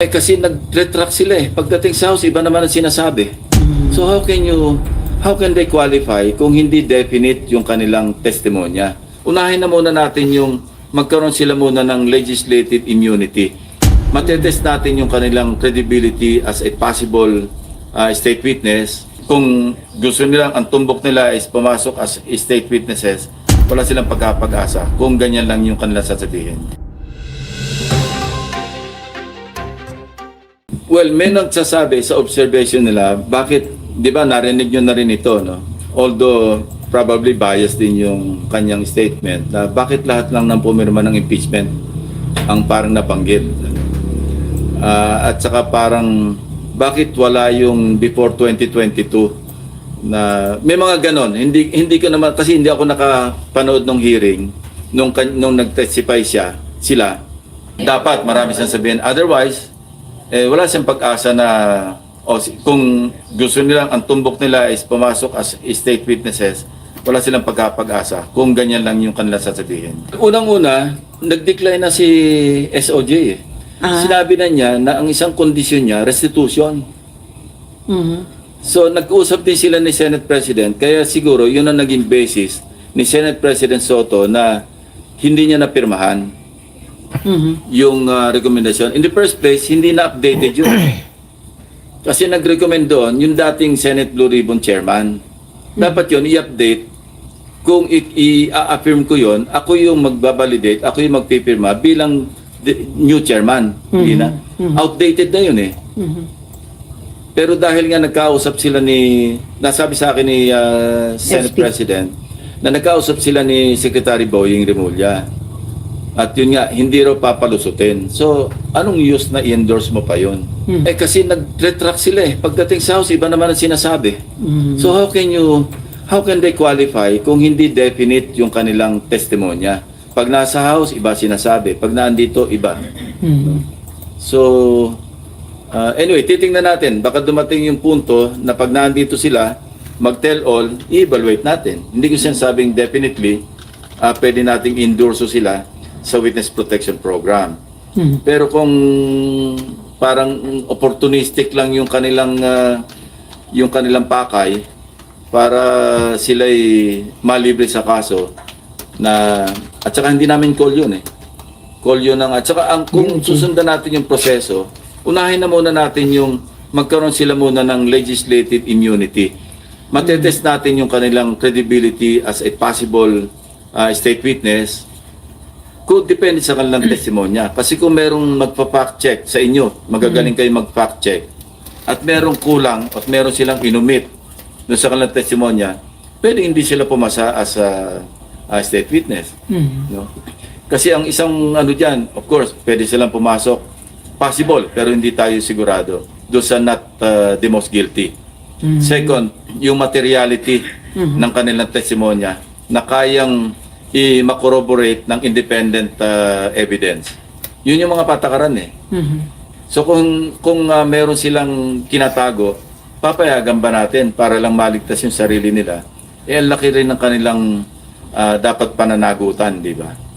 Eh, kasi nag-retract sila eh. Pagdating sa house, iba naman ang sinasabi. So how can you, how can they qualify kung hindi definite yung kanilang testimonya? Unahin na muna natin yung magkaroon sila muna ng legislative immunity. Matetest natin yung kanilang credibility as a possible uh, state witness. Kung gusto nilang, ang tumbok nila is pumasok as state witnesses, wala silang pagkapag-asa kung ganyan lang yung kanilang sasabihin. Well, may nagsasabi sa observation nila, bakit, di ba narinig nyo na rin ito, no? Although, probably biased din yung kanyang statement na bakit lahat lang ng pumirma ng impeachment ang parang nabanggit. Ah, at saka parang, bakit wala yung before 2022 na may mga ganon. Hindi hindi ko naman kasi hindi ako nakapanood ng hearing nung nung nag-testify siya sila. Dapat marami siyang sabihin. Otherwise, eh, wala siyang pag-asa na o, kung gusto nilang ang tumbok nila is pumasok as state witnesses, wala silang pagkapag-asa kung ganyan lang yung kanilang sasabihin. Unang-una, nag-decline na si SOJ eh. Ah. Sinabi na niya na ang isang kondisyon niya, restitution. Mhm. So nag-usap din sila ni Senate President kaya siguro yun ang naging basis ni Senate President Soto na hindi niya napirmahan Mhm. yung uh, recommendation. In the first place, hindi na updated yun. Kasi nag-recommend doon yung dating Senate Blue Ribbon Chairman. Dapat yun i-update kung i-affirm ko yun, ako yung magbabalidate, ako yung magpipirma bilang new chairman. Hindi na. Outdated na yun eh. Mhm. Pero dahil nga nagkausap sila ni, nasabi sa akin ni uh, Senate SP. President, na nagkausap sila ni Secretary Boying Remulla. At yun nga, hindi raw papalusutin. So, anong use na i-endorse mo pa yun? Hmm. Eh kasi nag-retract sila eh. Pagdating sa house, iba naman ang sinasabi. Mhm. So how can you, how can they qualify kung hindi definite yung kanilang testimonya? Pag nasa house, iba sinasabi. Pag naandito, iba. Mhm. So, uh, anyway, titingnan natin. Baka dumating yung punto na pag nandito sila, mag-tell all, i-evaluate natin. Hindi ko sinasabing definitely, uh, pwede nating endorso sila sa Witness Protection Program. Mhm. Pero kung parang opportunistic lang yung kanilang uh, yung kanilang pakay para sila'y malibre sa kaso na at saka hindi namin call yun eh. Call yun ng at saka ang kung susundan natin yung proseso, unahin na muna natin yung magkaroon sila muna ng legislative immunity. Matetest natin yung kanilang credibility as a possible uh, state witness kung depende sa kanilang testimonya. Kasi kung merong magpa-fact check sa inyo, magagaling kayo mag-fact check, at merong kulang at meron silang inumit doon sa kanilang testimonya, pwede hindi sila pumasa as a, a state witness. Mhm. No? Kasi ang isang ano diyan, of course, pwede silang pumasok. Possible, pero hindi tayo sigurado. Doon sa not uh, the most guilty. Mhm. Second, yung materiality ng kanilang testimonya na kayang i-corroborate ng independent uh, evidence. Yun yung mga patakaran eh. Mhm. So kung kung uh, meron silang kinatago, papayagan ba natin para lang maligtas yung sarili nila? Eh laki rin ng kanilang uh, dapat pananagutan, di ba?